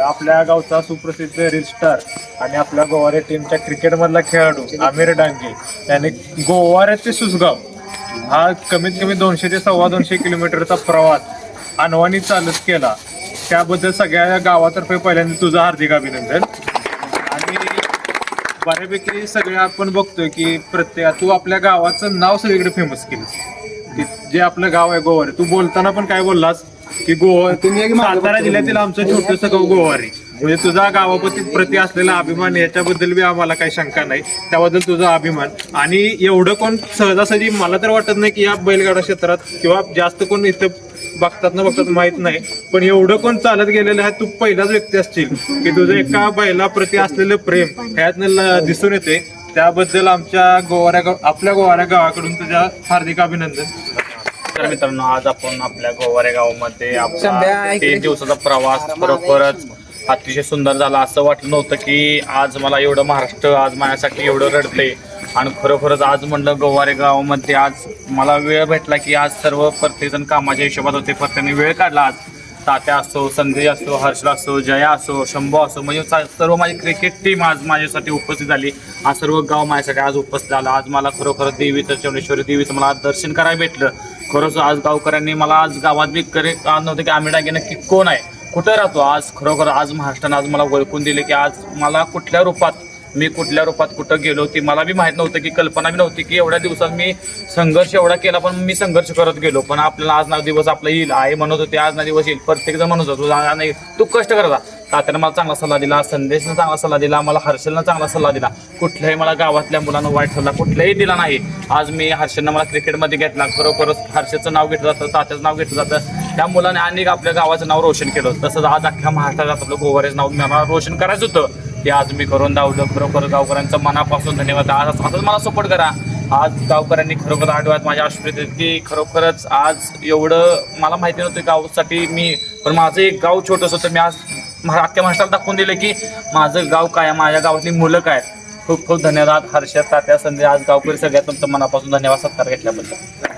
आपल्या गावचा सुप्रसिद्ध रील स्टार आणि आपल्या गोवारे टीमच्या क्रिकेटमधला खेळाडू आमिर डांगे. त्याने गोवारे ते सुसगाव हा कमीत कमी दोनशे ते सव्वा दोनशे किलोमीटरचा प्रवास अनवाणी चालत केला. त्याबद्दल सगळ्या गावातर्फे पहिल्यांदा तुझं हार्दिक अभिनंदन. आणि बऱ्यापैकी सगळे आपण बघतोय की प्रत्येक तू आपल्या गावाचं नाव सगळीकडे फेमस केलं जे आपलं गाव आहे गोवारे तू बोलताना पण काय बोललास? की गोवा तुम्ही एक मागं सातारा. जिल्ह्यातील आमचं छोटस गाव गोवारी. म्हणजे तुझा गावाप्रती प्रति असलेला अभिमान याच्याबद्दल बी आम्हाला काही शंका नाही. त्याबद्दल तुझा अभिमान. आणि एवढं कोण सहजासहजी मला तर वाटत नाही की या बैलगाडा क्षेत्रात किंवा जास्त कोण इथं बघतात ना बघतात माहीत नाही. पण एवढं कोण चालत गेलेलं आहे तू पहिलाच व्यक्ती असशील की तुझं एका बैलाप्रती असलेलं प्रेम ह्यातनं दिसून येते त्याबद्दल आमच्या गोवाऱ्या गाव आपल्या गोवाऱ्या गावाकडून तुझ्या हार्दिक अभिनंदन. तर मित्रांनो आज आपण आपल्या गोवारे गावामध्ये आपला दिवसाचा प्रवास खरोखरच अतिशय सुंदर झाला. असं वाटलं नव्हतं की आज मला एवढं महाराष्ट्र आज माझ्यासाठी एवढं रडते आणि खरोखरच आज म्हणलं गोवारे गावामध्ये आज मला वेळ भेटला की आज सर्व प्रत्येकजण कामाच्या हिशोबात होते प्रत्येकाने वेळ काढला आज. तात्या असो संजय असो हर्षला असो जया असो शंभू असो म्हणजे सा- सर्व माझी क्रिकेट टीम आज माझ्यासाठी उपस्थित झाली. आज सर्व गाव माझ्यासाठी आज उपस्थित झाला. आज मला खरोखर देवीचं चौंडेश्वरी देवीचं मला आज दर्शन करायला भेटलं. खरंच आज गावकऱ्यांनी मला आज गावात बी करे नव्हतं की आम्ही डागे नक्की कोण आहे? कुठं राहतो? आज खरोखर आज महाराष्ट्रानं आज मला ओळखून दिले की आज मला कुठल्या रूपात मी कुठल्या रूपात कुठं गेलो ती मला बी माहीत नव्हतं की कल्पना बी नव्हती की एवढ्या दिवसात मी संघर्ष एवढा केला पण मी संघर्ष करत गेलो. पण आपल्याला आज ना दिवस आपला येईल आई म्हणत होते आज ना दिवस येईल. प्रत्येक जण म्हणत होतो नाही तू कष्ट करता तात्यानं मला चांगला सल्ला दिला संदेशनं चांगला सल्ला दिला मला हर्षलनं चांगला सल्ला दिला. कुठल्याही मला गावातल्या मुलांना वाईट सल्ला कुठलाही दिला नाही. आज मी हर्षलनं मला क्रिकेटमध्ये घेतला खरोखरच हर्षचं नाव घेतलं जातं तात्याचं नाव घेतलं जातं. त्या मुलाने अनेक आपल्या गावाचं नाव रोशन केलं तसंच आज अख्ख्या महाराष्ट्रात आपलं गोवारेचं नाव मला रोशन करायचं होतं. ते आज मी करून दावलं खरोखर गावकऱ्यांचं मनापासून धन्यवाद. आज असंच मला सपोर्ट करा. आज गावकऱ्यांनी खरोखर आठवत माझ्या आश्रित की खरोखरच आज एवढं मला माहिती नव्हतं गावसाठी मी पण माझं एक गाव छोटंसं होतं. मी आज अख्ख्या महाराष्ट्राला दाखवून दिलं की माझं गाव काय माझ्या गावातली मुलं काय खूप खूप धन्यवाद. हर्षद तात्या संधी आज गावकरी सगळ्यात तुमचं मनापासून धन्यवाद सत्कार घेतल्याबद्दल.